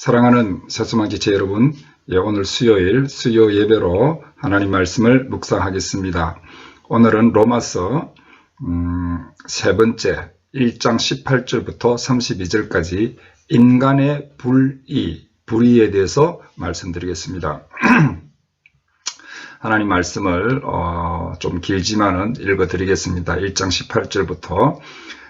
사랑하는 기체 여러분, 예, 오늘 수요일 수요 예배로 하나님 말씀을 묵상하겠습니다. 오늘은 로마서 음, 세 번째 1장 18절부터 32절까지 인간의 불의, 불의에 대해서 말씀드리겠습니다. 하나님 말씀을 어, 좀 길지만은 읽어드리겠습니다. 1장 18절부터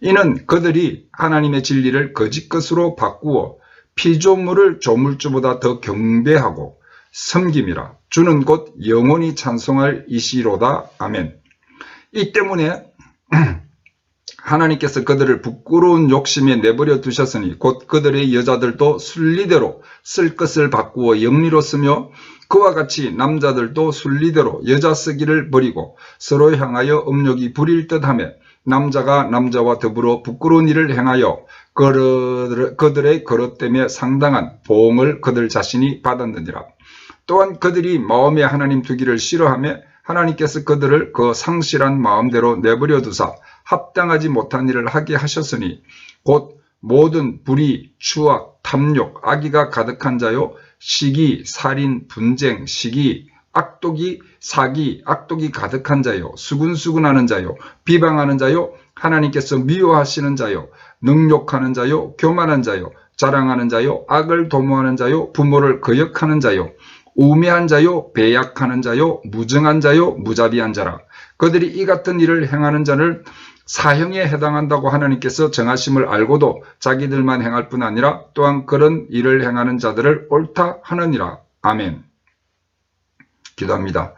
이는 그들이 하나님의 진리를 거짓 것으로 바꾸어 피조물을 조물주보다 더 경배하고 섬김이라. 주는 곧 영원히 찬송할 이시로다. 아멘. 이 때문에 하나님께서 그들을 부끄러운 욕심에 내버려 두셨으니 곧 그들의 여자들도 순리대로 쓸 것을 바꾸어 영리로 쓰며 그와 같이 남자들도 순리대로 여자 쓰기를 버리고 서로 향하여 음욕이 부릴 듯하며 남자가 남자와 더불어 부끄러운 일을 행하여 그들의 거릇됨에 상당한 보응을 그들 자신이 받았느니라. 또한 그들이 마음에 하나님 두기를 싫어하며 하나님께서 그들을 그 상실한 마음대로 내버려 두사 합당하지 못한 일을 하게 하셨으니 곧 모든 불의, 추악, 탐욕, 악의가 가득한 자요 시기, 살인, 분쟁, 시기, 악독이 사기, 악독이 가득한 자요, 수군수군하는 자요, 비방하는 자요, 하나님께서 미워하시는 자요, 능욕하는 자요, 교만한 자요, 자랑하는 자요, 악을 도모하는 자요, 부모를 거역하는 자요, 우매한 자요, 배약하는 자요, 무정한 자요, 무자비한 자라. 그들이 이 같은 일을 행하는 자를 사형에 해당한다고 하나님께서 정하심을 알고도 자기들만 행할 뿐 아니라 또한 그런 일을 행하는 자들을 옳다 하느니라. 아멘. 기도합니다.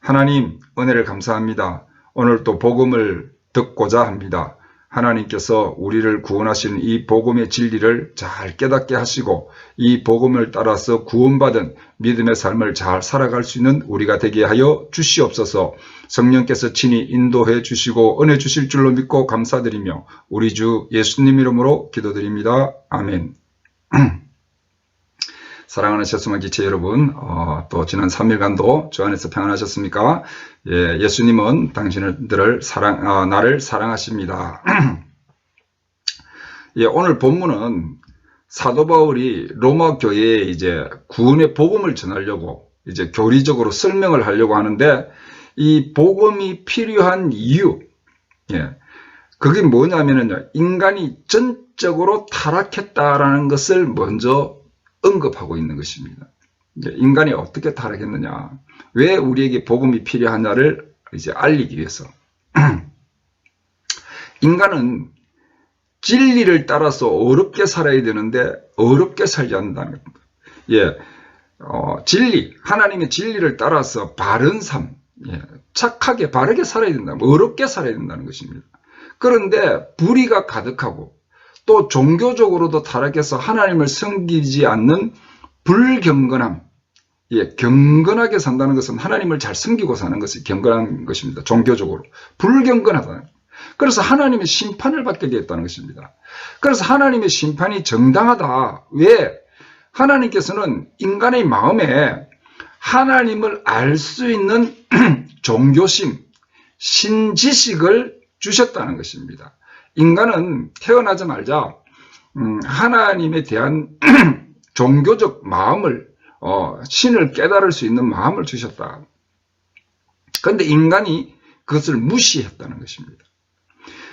하나님 은혜를 감사합니다. 오늘 또 복음을 듣고자 합니다. 하나님께서 우리를 구원하신 이 복음의 진리를 잘 깨닫게 하시고 이 복음을 따라서 구원받은 믿음의 삶을 잘 살아갈 수 있는 우리가 되게 하여 주시옵소서 성령께서 친히 인도해 주시고 은혜 주실 줄로 믿고 감사드리며 우리 주 예수님 이름으로 기도드립니다. 아멘 사랑하는 세수만 기체 여러분, 어, 또 지난 3일간도 주 안에서 평안하셨습니까? 예, 예수님은 당신들을 사랑, 어, 나를 사랑하십니다. 예, 오늘 본문은 사도 바울이 로마 교회에 이제 구원의 복음을 전하려고 이제 교리적으로 설명을 하려고 하는데 이 복음이 필요한 이유, 예, 그게 뭐냐면은요, 인간이 전적으로 타락했다라는 것을 먼저 언급하고 있는 것입니다. 인간이 어떻게 타락했느냐, 왜 우리에게 복음이 필요하냐를 이제 알리기 위해서. 인간은 진리를 따라서 어렵게 살아야 되는데 어렵게 살지 않는다는 겁니다. 예, 어, 진리, 하나님의 진리를 따라서 바른 삶, 예, 착하게 바르게 살아야 된다. 어렵게 살아야 된다는 것입니다. 그런데 불의가 가득하고 또 종교적으로도 타락해서 하나님을 섬기지 않는 불경건함. 예, 경건하게 산다는 것은 하나님을 잘 섬기고 사는 것이 경건한 것입니다. 종교적으로. 불경건하다. 그래서 하나님의 심판을 받게 되었다는 것입니다. 그래서 하나님의 심판이 정당하다. 왜? 하나님께서는 인간의 마음에 하나님을 알 수 있는 종교심, 신지식을 주셨다는 것입니다. 인간은 태어나자마자 음, 하나님에 대한 종교적 마음을 어, 신을 깨달을 수 있는 마음을 주셨다. 그런데 인간이 그것을 무시했다는 것입니다.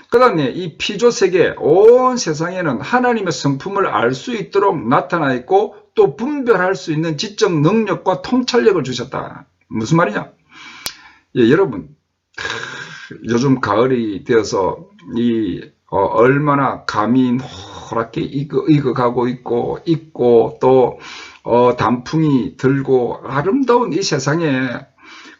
그 다음에 이 피조 세계 온 세상에는 하나님의 성품을 알 수 있도록 나타나 있고 또 분별할 수 있는 지적 능력과 통찰력을 주셨다. 무슨 말이냐? 예, 여러분 크, 요즘 가을이 되어서 이 어, 얼마나 감이 노랗게 익어, 익어가고 있고 있고 또 어, 단풍이 들고 아름다운 이 세상에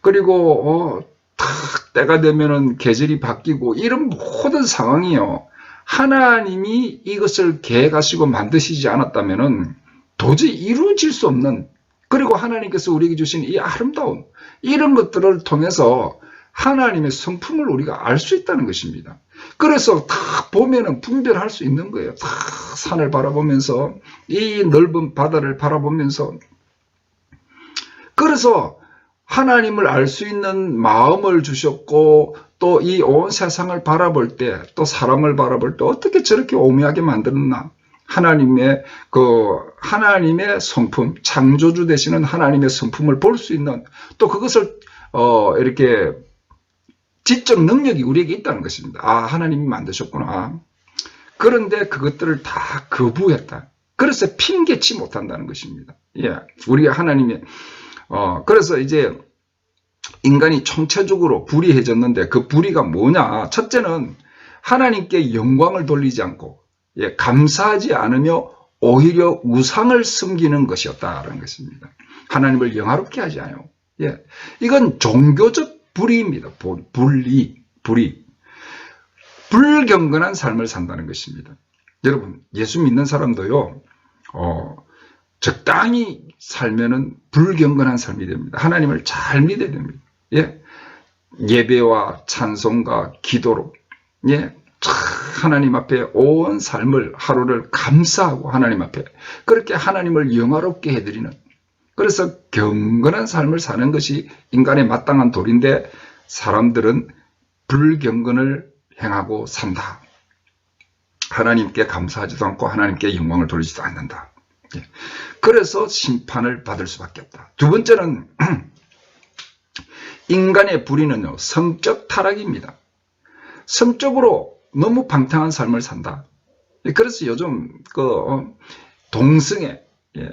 그리고 어, 탁 때가 되면은 계절이 바뀌고 이런 모든 상황이요. 하나님이 이것을 계획하시고 만드시지 않았다면은 도저히 이루어질 수 없는 그리고 하나님께서 우리에게 주신 이 아름다운 이런 것들을 통해서 하나님의 성품을 우리가 알 수 있다는 것입니다. 그래서 딱 보면은 분별할 수 있는 거예요. 딱 산을 바라보면서 이 넓은 바다를 바라보면서 그래서 하나님을 알 수 있는 마음을 주셨고 또 이 온 세상을 바라볼 때 또 사람을 바라볼 때 어떻게 저렇게 오묘하게 만들었나 하나님의 그 하나님의 성품 창조주 되시는 하나님의 성품을 볼 수 있는 또 그것을 어 이렇게 지적 능력이 우리에게 있다는 것입니다. 아 하나님이 만드셨구나. 그런데 그것들을 다 거부했다. 그래서 핑계치 못한다는 것입니다. 예, 우리가 하나님의 어 그래서 이제 인간이 총체적으로 불의해졌는데 그 불의가 뭐냐? 첫째는 하나님께 영광을 돌리지 않고 예, 감사하지 않으며 오히려 우상을 섬기는 것이었다라는 것입니다. 하나님을 영화롭게 하지 않아요. 예, 이건 종교적 불의입니다. 불리, 불의. 불경건한 삶을 산다는 것입니다. 여러분, 예수 믿는 사람도요, 어, 적당히 살면은 불경건한 삶이 됩니다. 하나님을 잘 믿어야 됩니다. 예. 예배와 찬송과 기도로, 예. 하나님 앞에 온 삶을 하루를 감사하고 하나님 앞에 그렇게 하나님을 영화롭게 해드리는 그래서 경건한 삶을 사는 것이 인간의 마땅한 도리인데 사람들은 불경건을 행하고 산다. 하나님께 감사하지도 않고 하나님께 영광을 돌리지도 않는다. 예. 그래서 심판을 받을 수밖에 없다. 두 번째는 인간의 불의는요, 성적 타락입니다. 성적으로 너무 방탕한 삶을 산다. 예, 그래서 요즘 그 어, 동성애, 예,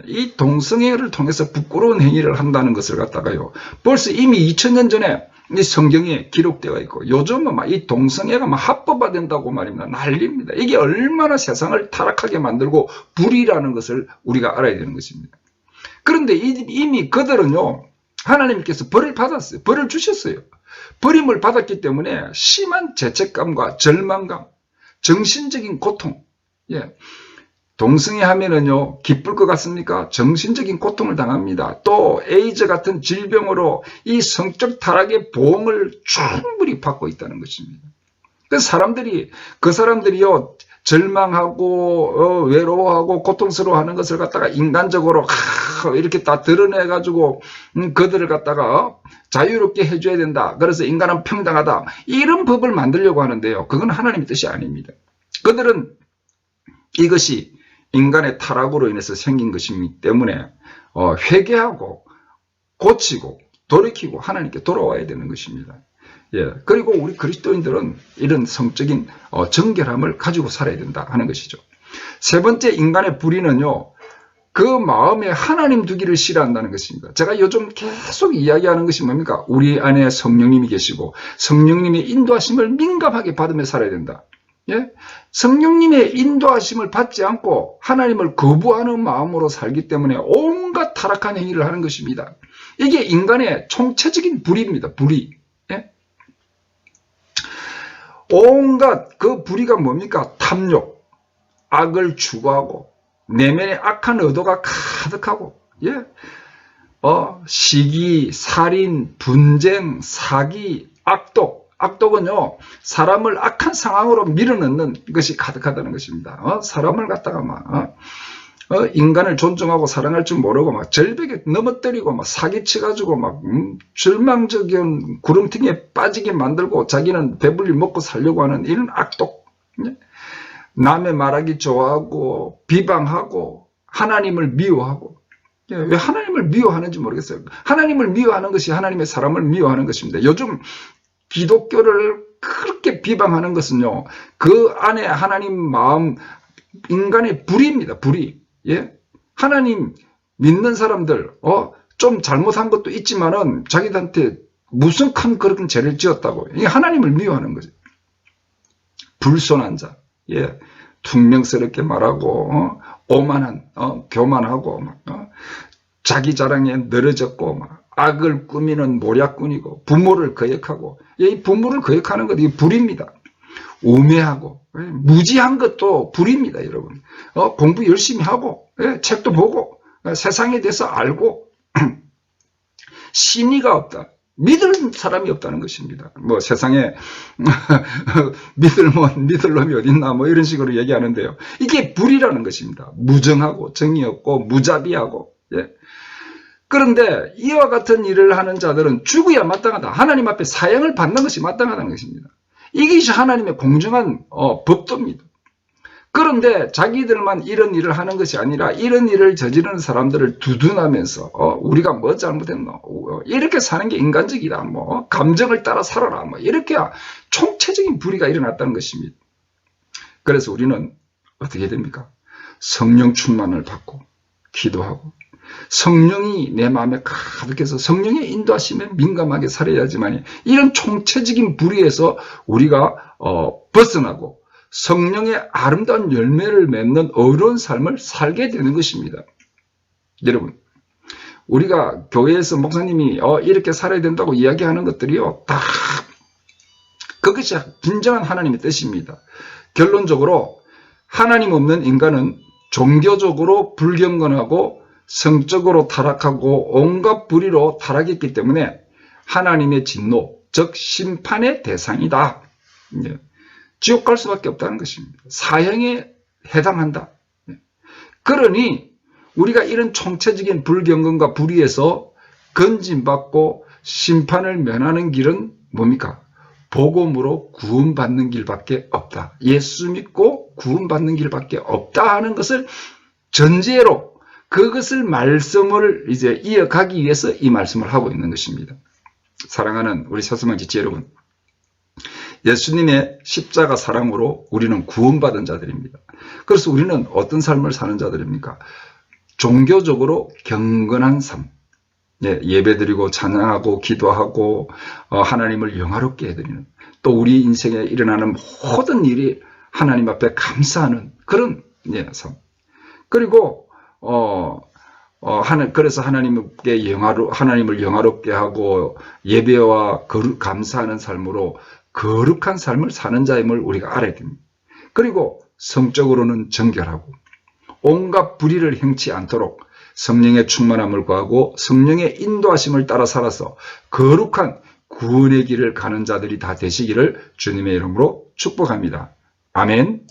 이 동성애를 통해서 부끄러운 행위를 한다는 것을 갖다가요, 벌써 이미 2000년 전에 이 성경에 기록되어 있고 요즘은 막 이 동성애가 막 합법화된다고 말입니다. 난립니다. 이게 얼마나 세상을 타락하게 만들고 불이라는 것을 우리가 알아야 되는 것입니다. 그런데 이미 그들은요. 하나님께서 벌을 받았어요. 벌을 주셨어요. 버림을 받았기 때문에 심한 죄책감과 절망감, 정신적인 고통, 예. 동성애 하면은요, 기쁠 것 같습니까? 정신적인 고통을 당합니다. 또, 에이즈 같은 질병으로 이 성적 타락의 보험을 충분히 받고 있다는 것입니다. 그 사람들이, 그 사람들이요, 절망하고, 어, 외로워하고, 고통스러워하는 것을 갖다가 인간적으로, 하, 이렇게 다 드러내 가지고, 음, 그들을 갖다가 자유롭게 해줘야 된다. 그래서 인간은 평등하다. 이런 법을 만들려고 하는데요. 그건 하나님의 뜻이 아닙니다. 그들은 이것이 인간의 타락으로 인해서 생긴 것이기 때문에 어, 회개하고 고치고 돌이키고 하나님께 돌아와야 되는 것입니다. 예, 그리고 우리 그리스도인들은 이런 성적인 어, 정결함을 가지고 살아야 된다 하는 것이죠. 세 번째 인간의 불의는요. 그 마음에 하나님 두기를 싫어한다는 것입니다. 제가 요즘 계속 이야기하는 것이 뭡니까? 우리 안에 성령님이 계시고 성령님의 인도하심을 민감하게 받으며 살아야 된다. 예? 성령님의 인도하심을 받지 않고 하나님을 거부하는 마음으로 살기 때문에 온갖 타락한 행위를 하는 것입니다. 이게 인간의 총체적인 불의입니다. 불의. 예? 온갖 그 불의가 뭡니까? 탐욕, 악을 추구하고 내면에 악한 의도가 가득하고 예? 어, 시기, 살인, 분쟁, 사기, 악독 악독은요, 사람을 악한 상황으로 밀어넣는 것이 가득하다는 것입니다. 어? 사람을 갖다가 막, 어? 어? 인간을 존중하고 사랑할 줄 모르고 막 절벽에 넘어뜨리고 막 사기쳐가지고 막, 음, 절망적인 구름팅에 빠지게 만들고 자기는 배불리 먹고 살려고 하는 이런 악독. 예? 남의 말하기 좋아하고, 비방하고, 하나님을 미워하고, 예, 왜 하나님을 미워하는지 모르겠어요. 하나님을 미워하는 것이 하나님의 사람을 미워하는 것입니다. 요즘 기독교를 그렇게 비방하는 것은요, 그 안에 하나님 마음, 인간의 불의입니다, 불의. 예? 하나님 믿는 사람들, 어, 좀 잘못한 것도 있지만은 자기들한테 무슨 큰 그런 죄를 지었다고. 이게 하나님을 미워하는 거죠. 불손한 자, 예. 퉁명스럽게 말하고, 어, 오만한, 어, 교만하고, 막, 어, 자기 자랑에 늘어졌고, 막, 악을 꾸미는 모략꾼이고, 부모를 거역하고, 예, 이 부모를 거역하는 것, 이게 불입니다. 우매하고, 예, 무지한 것도 불입니다, 여러분. 어, 공부 열심히 하고, 예, 책도 보고, 어, 세상에 대해서 알고, 신의가 없다. 믿을 사람이 없다는 것입니다. 뭐 세상에 믿을 뭐 믿을 놈이 어딨나 뭐 이런 식으로 얘기하는데요. 이게 불이라는 것입니다. 무정하고 정이 없고 무자비하고 예. 그런데 이와 같은 일을 하는 자들은 죽어야 마땅하다. 하나님 앞에 사형을 받는 것이 마땅하다는 것입니다. 이것이 하나님의 공정한 어, 법도입니다. 그런데 자기들만 이런 일을 하는 것이 아니라 이런 일을 저지르는 사람들을 두둔하면서 어, 우리가 뭐 잘못했노 어, 이렇게 사는 게 인간적이다 뭐 감정을 따라 살아라 뭐 이렇게 총체적인 불의가 일어났다는 것입니다. 그래서 우리는 어떻게 됩니까? 성령 충만을 받고 기도하고 성령이 내 마음에 가득해서 성령의 인도하심에 민감하게 살아야지만 이런 총체적인 불의에서 우리가 어, 벗어나고 성령의 아름다운 열매를 맺는 어려운 삶을 살게 되는 것입니다. 여러분, 우리가 교회에서 목사님이 어, 이렇게 살아야 된다고 이야기하는 것들이요, 다 그것이 진정한 하나님의 뜻입니다. 결론적으로 하나님 없는 인간은 종교적으로 불경건하고 성적으로 타락하고 온갖 불의로 타락했기 때문에 하나님의 진노, 즉 심판의 대상이다. 예. 지옥 갈 수밖에 없다는 것입니다. 사형에 해당한다. 그러니 우리가 이런 총체적인 불경건과 불의에서 건진받고 심판을 면하는 길은 뭡니까? 복음으로 구원받는 길밖에 없다. 예수 믿고 구원받는 길밖에 없다 하는 것을 전제로 그것을 말씀을 이제 이어가기 위해서 이 말씀을 하고 있는 것입니다. 사랑하는 우리 사스만 지치 여러분. 예수님의 십자가 사랑으로 우리는 구원받은 자들입니다. 그래서 우리는 어떤 삶을 사는 자들입니까? 종교적으로 경건한 삶. 예, 예배드리고 찬양하고 기도하고 어, 하나님을 영화롭게 해드리는 또 우리 인생에 일어나는 모든 일이 하나님 앞에 감사하는 그런 예, 삶. 그리고 어, 어, 하나, 그래서 하나님께 영화로, 하나님을 영화롭게 하고 예배와 거룩, 감사하는 삶으로 거룩한 삶을 사는 자임을 우리가 알아야 됩니다. 그리고 성적으로는 정결하고 온갖 불의를 행치 않도록 성령의 충만함을 구하고 성령의 인도하심을 따라 살아서 거룩한 구원의 길을 가는 자들이 다 되시기를 주님의 이름으로 축복합니다. 아멘.